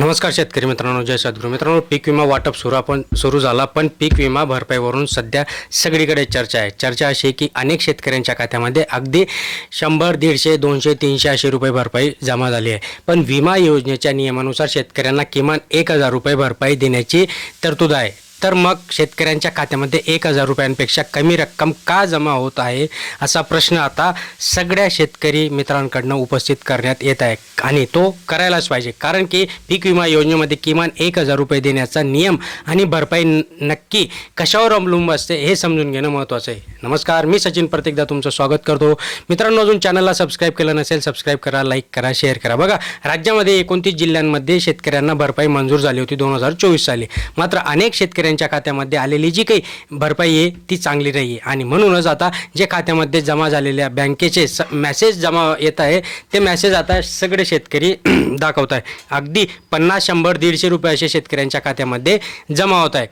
नमस्कार शेतकरी मित्रांनो जय सद्गुरू. मित्रांनो पीक विमा वाटप सुरू आपण सुरू झाला पण पीक विमा भरपाईवरून सध्या सगळीकडे चर्चा आहे. चर्चा अशी आहे की अनेक शेतकऱ्यांच्या खात्यामध्ये अगदी शंभर दीडशे दोनशे तीनशे अशी रुपये भरपाई जमा झाली आहे. पण विमा योजनेच्या नियमानुसार शेतकऱ्यांना किमान एक हजार रुपये भरपाई देण्याची तरतूद आहे. तर मग शेतकऱ्यांच्या खात्यामध्ये एक हजार रुपयांपेक्षा कमी रक्कम का जमा होत आहे असा प्रश्न आता सगळ्या शेतकरी मित्रांकडनं उपस्थित करण्यात येत आहे. आणि तो करायलाच पाहिजे. कारण की पीक विमा योजनेमध्ये किमान एक हजार रुपये देण्याचा नियम आणि भरपाई नक्की कशावर अवलंबून असते हे समजून घेणं महत्त्वाचं आहे. नमस्कार मी सचिन प्रत्येकदा तुमचं स्वागत करतो. मित्रांनो अजून चॅनलला सबस्क्राईब केलं नसेल सबस्क्राईब करा लाईक करा शेअर करा. बघा राज्यामध्ये एकोणतीस जिल्ह्यांमध्ये शेतकऱ्यांना भरपाई मंजूर झाली होती दोन हजार चोवीस साली. मात्र अनेक शेतकऱ्यांच्या खात्यामध्ये आलेली जी काही भरपाई आहे ती चांगली नाही आहे आणि म्हणूनच आता जे खात्यामध्ये जमा झालेल्या बँकेचे स मॅसेज जमा येत आहे ते मॅसेज आता सगळे शेतकरी दाखवत आहे. अगदी पन्नास शंभर दीडशे रुपये असे शेतकऱ्यांच्या खात्यामध्ये जमा होत आहे.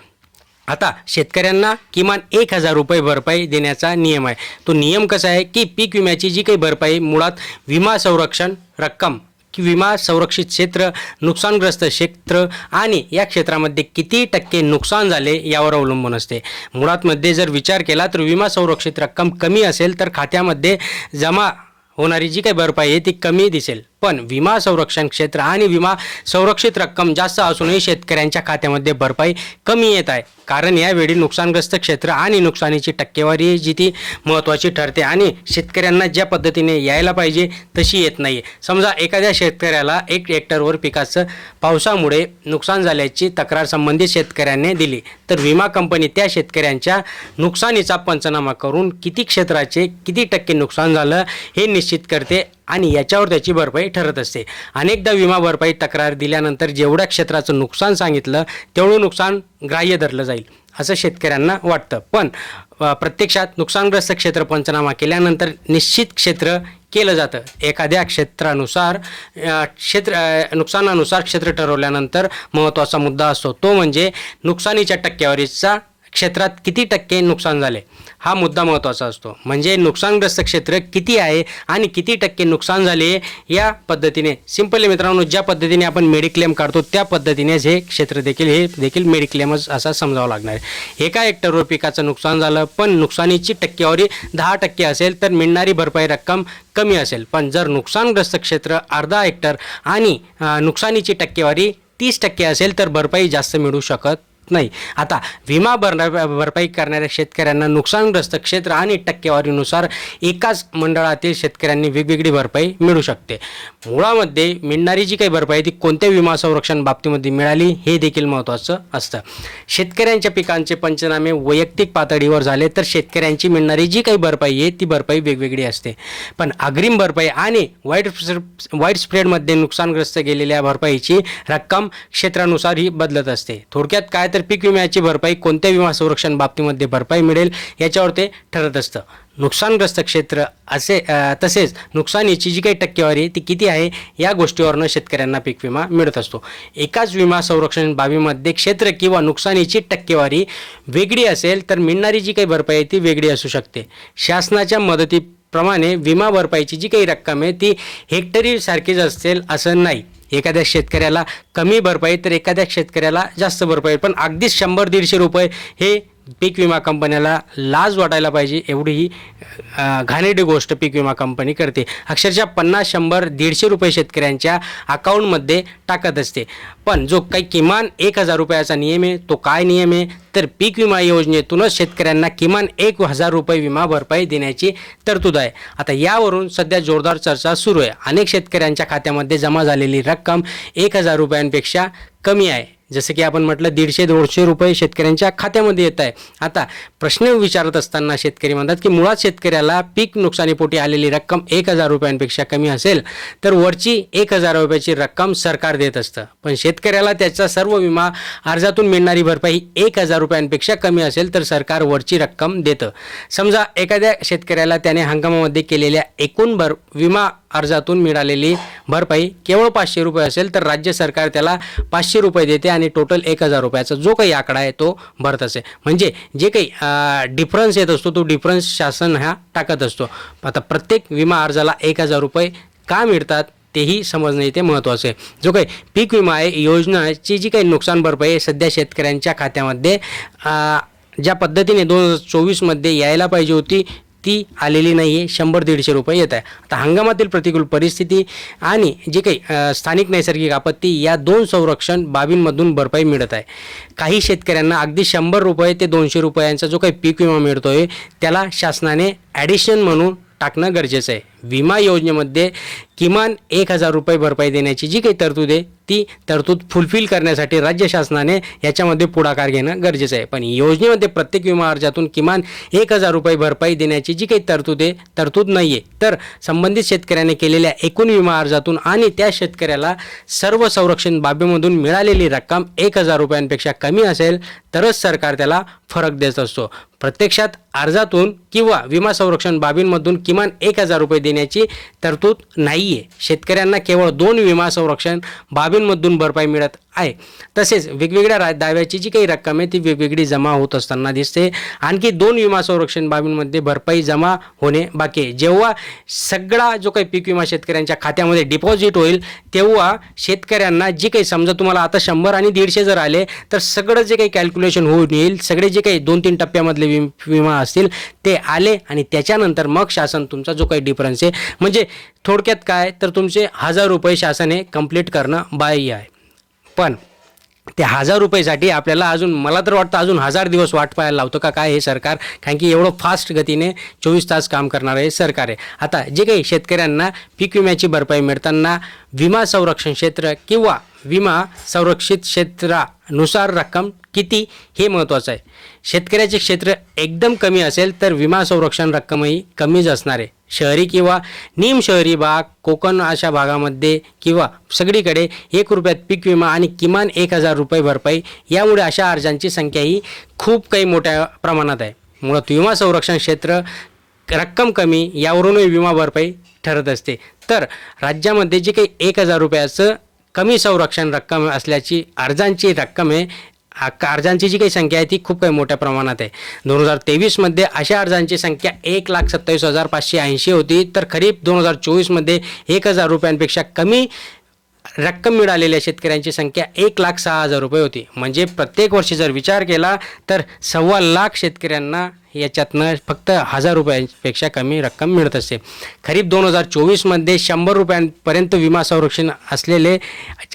आता शेतकऱ्यांना किमान एक हजार रुपये भरपाई देण्याचा नियम आहे. तो नियम कसा आहे की पीक विम्याची जी काही भरपाई मुळात विमा संरक्षण रक्कम की विमा संरक्षित क्षेत्र नुकसानग्रस्त क्षेत्र आणि या क्षेत्रामध्ये किती टक्के नुकसान झाले यावर अवलंबून असते. मुळातमध्ये जर विचार केला तर विमा संरक्षित रक्कम कमी असेल तर खात्यामध्ये जमा होणारी जी काही भरपाई आहे ती कमी दिसेल. पण विमा संरक्षण क्षेत्र आणि विमा संरक्षित रक्कम जास्त असूनही शेतकऱ्यांच्या खात्यामध्ये भरपाई कमी येत आहे. कारण यावेळी नुकसानग्रस्त क्षेत्र आणि नुकसानीची टक्केवारी जी ती महत्त्वाची ठरते आणि शेतकऱ्यांना ज्या पद्धतीने यायला पाहिजे तशी येत नाही समजा एखाद्या शेतकऱ्याला एक हेक्टरवर पिकाचं पावसामुळे नुकसान झाल्याची तक्रार संबंधित शेतकऱ्याने दिली तर विमा कंपनी त्या शेतकऱ्यांच्या नुकसानीचा पंचनामा करून किती क्षेत्राचे किती टक्के नुकसान झालं हे निश्चित करते आणि याच्यावर त्याची भरपाई ठरत असते. अनेकदा विमा भरपाई तक्रार दिल्यानंतर जेवढ्या क्षेत्राचं नुकसान सांगितलं तेवढं नुकसान ग्राह्य धरलं जाईल असं शेतकऱ्यांना वाटतं. पण प्रत्यक्षात नुकसानग्रस्त क्षेत्र पंचनामा केल्यानंतर निश्चित क्षेत्र केलं जातं. एखाद्या क्षेत्रानुसार क्षेत्र नुकसानानुसार क्षेत्र ठरवल्यानंतर महत्त्वाचा मुद्दा असतो. तो म्हणजे नुकसानीच्या टक्केवारीचा क्षेत्रात किती टक्के नुकसान झाले? हा मुद्दा महत्त्वाचा असतो. म्हणजे नुकसानग्रस्त क्षेत्र किती आहे आणि किती टक्के नुकसान झाले या पद्धतीने. सिंपली मित्रांनो ज्या पद्धतीने आपण मेडिक्लेम काढतो त्या पद्धतीनेच हे क्षेत्र देखील हे देखील मेडिक्लेमच असा समजावं लागणार आहे. एका हेक्टरवर पिकाचं नुकसान झालं पण नुकसानीची टक्केवारी दहा टक्के असेल तर मिळणारी भरपाई रक्कम कमी असेल. पण जर नुकसानग्रस्त क्षेत्र अर्धा हेक्टर आणि नुकसानीची टक्केवारी तीस टक्के असेल तर भरपाई जास्त मिळू शकत नाही. आता विमा भरणा भरपाई करणाऱ्या शेतकऱ्यांना नुकसानग्रस्त क्षेत्र आणि टक्केवारीनुसार एकाच मंडळातील शेतकऱ्यांनी वेगवेगळी भरपाई मिळू शकते. मुळामध्ये मिळणारी जी काही भरपाई ती कोणत्या विमा संरक्षण बाबतीमध्ये मिळाली हे देखील महत्त्वाचं असतं. शेतकऱ्यांच्या पिकांचे पंचनामे वैयक्तिक पातळीवर झाले तर शेतकऱ्यांची मिळणारी जी काही भरपाई आहे ती भरपाई वेगवेगळी असते. पण अग्रिम भरपाई आणि वाईट वाईट स्प्रेडमध्ये नुकसानग्रस्त गेलेल्या भरपाईची रक्कम क्षेत्रानुसार ही बदलत असते. थोडक्यात काय तर तर पीक विम्याची भरपाई कोणत्या विमा संरक्षण बाबतीमध्ये भरपाई मिळेल याच्यावर ते ठरत असतं. नुकसानग्रस्त क्षेत्र असे तसेच नुकसानीची जी काही टक्केवारी ती किती आहे या गोष्टीवरनं शेतकऱ्यांना पीक विमा मिळत असतो. एकाच विमा संरक्षण बाबीमध्ये क्षेत्र किंवा नुकसानीची टक्केवारी वेगळी असेल तर मिळणारी जी काही भरपाई आहे ती वेगळी असू शकते. शासनाच्या मदतीप्रमाणे विमा भरपाईची जी काही रक्कम आहे ती हेक्टरी सारखीच असेल असं नाही. एखाद्या शेतकऱ्याला कमी भरपाई तर एखाद्या शेतकऱ्याला जास्त भरपाई. पण अगदीच शंभर दीडशे रुपये हे पीक विमा कंपन्याला लाज वाटायला पाहिजे एवढी ही घाणेरडी गोष्ट पीक विमा कंपनी करते. अक्षरशः पन्नास शंभर दीडशे रुपये शेतकऱ्यांच्या अकाउंटमध्ये टाकत असते. पण जो काही किमान एक हजार रुपयाचा नियम आहे तो काय नियम आहे? तर पीक विमा योजनेतूनच शेतकऱ्यांना किमान एक हजार रुपये विमा भरपाई देण्याची तरतूद आहे. आता यावरून सध्या जोरदार चर्चा सुरू आहे. अनेक शेतकऱ्यांच्या खात्यामध्ये जमा झालेली रक्कम एक हजार रुपयांपेक्षा कमी आहे. जसं की आपण म्हटलं दीडशे दोनशे रुपये शेतकऱ्यांच्या खात्यामध्ये येत आहे. आता प्रश्न विचारत असताना शेतकरी म्हणतात की मुळात शेतकऱ्याला पीक नुकसानीपोटी आलेली रक्कम एक हजार रुपयांपेक्षा कमी असेल तर वरची एक हजार रुपयाची रक्कम सरकार देत असतं. पण शेतकऱ्याला त्याचा सर्व विमा अर्जातून मिळणारी भरपाई एक हजार रुपयांपेक्षा कमी असेल तर सरकार वरची रक्कम देतं. समजा एखाद्या शेतकऱ्याला त्याने हंगामामध्ये केलेल्या एकूण भर विमा अर्जातून मिळालेली भरपाई केवळ पाचशे रुपये असेल तर राज्य सरकार त्याला पाचशे रुपये देते आणि टोटल एक हजार रुपयाचा जो काही आकडा आहे तो भरत असे. म्हणजे जे काही डिफरन्स येत असतो तो डिफरन्स शासन हा टाकत असतो. आता प्रत्येक विमा अर्जाला एक हजार रुपये का मिळतात तेही समजणं इथे महत्त्वाचं आहे. जो काही पीक विमा आहे योजनाची जी काही नुकसान भरपाई आहे सध्या शेतकऱ्यांच्या खात्यामध्ये ज्या पद्धतीने दोन हजार चोवीसमध्ये यायला पाहिजे होती ती आलेली नाही आहे शंभर दीडशे रुपये येत आहे. आता हंगामातील प्रतिकूल परिस्थिती आणि जे काही स्थानिक नैसर्गिक आपत्ती या दोन संरक्षण बाबींमधून भरपाई मिळत आहे. काही शेतकऱ्यांना अगदी शंभर रुपये ते दोनशे रुपयांचा जो काही पीक विमा मिळतो आहे त्याला शासनाने ॲडिशन म्हणून टाकणं गरजेचं आहे. विमा योजनेमध्ये किमान एक हजार रुपये भरपाई देण्याची जी काही तरतूद आहे ती तरतूद फुलफिल करण्यासाठी राज्य शासनाने याच्यामध्ये पुढाकार घेणं गरजेचं आहे. पण योजनेमध्ये प्रत्येक विमा अर्जातून किमान एक हजार रुपये भरपाई देण्याची जी काही तरतूद आहे तरतूद नाही आहे. तर संबंधित शेतकऱ्याने केलेल्या एकूण विमा अर्जातून आणि त्या शेतकऱ्याला सर्व संरक्षण बाबीमधून मिळालेली रक्कम एक हजार रुपयांपेक्षा कमी असेल तरच सरकार त्याला फरक देत असतो. प्रत्यक्षात अर्जातून किंवा विमा संरक्षण बाबींमधून किमान एक हजार रुपये देण्याची तरतूद नाही आहे शेतकऱ्यांना केवळ दोन विमा संरक्षण बाबींमधून भरपाई मिळत आहे. तसेच वेगवेगळ्या रा दाव्याची जी काही रक्कम आहे ती वेगवेगळी जमा होत असताना दिसते. आणखी दोन विमा संरक्षण बाबींमध्ये भरपाई जमा होणे बाकी आहे. जेव्हा सगळा जो काही पीक विमा शेतकऱ्यांच्या खात्यामध्ये डिपॉझिट होईल तेव्हा शेतकऱ्यांना जी काही समजा तुम्हाला आता शंभर आणि दीडशे जर आले तर सगळं जे काही कॅल्क्युलेशन होऊन येईल सगळे जे काही दोन तीन टप्प्यामधले विम विमा असतील ते आले आणि त्याच्यानंतर मग शासन तुमचा जो काही डिफरन्स आहे म्हणजे थोडक्यात काय तर तुमचे हजार रुपये शासन हे कंप्लीट करणं बाह्य आहे. पण ते हजार रुपयेसाठी आपल्याला अजून मला तर वाटतं अजून हजार दिवस वाट पाहायला लावतो का काय हे सरकार कारण की एवढं फास्ट गतीने चोवीस तास काम करणारं हे सरकार आहे. आता जे काही शेतकऱ्यांना पीक विम्याची भरपाई मिळताना विमा संरक्षण क्षेत्र किंवा विमा संरक्षित क्षेत्रानुसार रक्कम किती हे महत्त्वाचं आहे. शेतकऱ्याचे क्षेत्र एकदम कमी असेल तर विमा संरक्षण रक्कमही कमीच असणार आहे. शहरी किंवा निम शहरी भाग कोकण अशा भागामध्ये किंवा सगळीकडे एक रुपयात पीक विमा आणि किमान एक हजार रुपये भरपाई यामुळे अशा अर्जांची संख्या ही खूप काही मोठ्या प्रमाणात आहे. मुळात विमा संरक्षण क्षेत्र रक्कम कमी यावरूनही विमा भरपाई ठरत असते. तर राज्यामध्ये जे काही एक हजार रुपयाचं कमी संरक्षण रक्कम असल्याची अर्जांची रक्कम आहे हा अर्जांची जी काही संख्या आहे ती खूप काही मोठ्या प्रमाणात आहे. दोन हजार तेवीसमध्ये अशा अर्जांची संख्या एक लाख सत्तावीस हजार पाचशे ऐंशी होती. तर खरीप दोन हजार चोवीसमध्ये एक हजार रुपयांपेक्षा कमी रक्कम मिळालेल्या शेतकऱ्यांची संख्या एक लाख सहा हजार रुपये होती. म्हणजे प्रत्येक वर्षी जर विचार केला तर सव्वा लाख शेतकऱ्यांना याच्यातनं फक्त हजार रुपयांपेक्षा कमी रक्कम मिळत असते. खरीप दोन हजार चोवीसमध्ये शंभर रुपयांपर्यंत विमा संरक्षण असलेले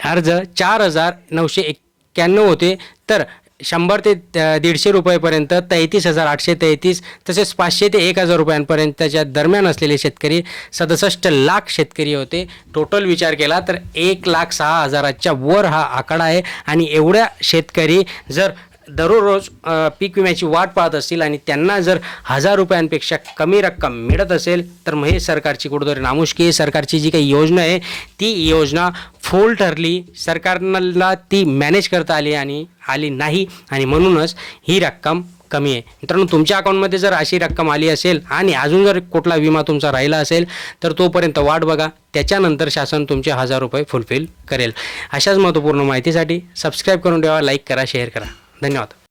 अर्ज चार हजार नऊशे एक एक्क्याण्णव होते. तर शंभर ते दीडशे रुपयेपर्यंत तेहतीस हजार आठशे तेहतीस तसेच पाचशे ते एक हजार रुपयांपर्यंतच्या दरम्यान असलेले शेतकरी सदुसष्ट लाख शेतकरी होते. टोटल विचार केला तर एक लाख सहा हजाराच्या वर हा आकडा आहे. आणि एवढ्या शेतकरी जर दररोज पीक विम्याची वाट पाहत असतील आणि त्यांना जर हजार रुपयांपेक्षा कमी रक्कम मिळत असेल तर मग हे सरकारची कुठंतरी नामुष्की सरकारची जी काही योजना आहे ती योजना फुल ठरली. सरकारला ती मॅनेज करता आली आणि आली नाही. आणि म्हणूनच ही रक्कम कमी आहे. मित्रांनो तुमच्या अकाउंटमध्ये जर अशी रक्कम आली असेल आणि अजून जर कुठला विमा तुमचा राहिला असेल तर तोपर्यंत वाट बघा. त्याच्यानंतर शासन तुमचे हजार रुपये फुलफिल करेल. अशाच महत्त्वपूर्ण माहितीसाठी सबस्क्राईब करून ठेवा लाईक करा शेअर करा. धन्यवाद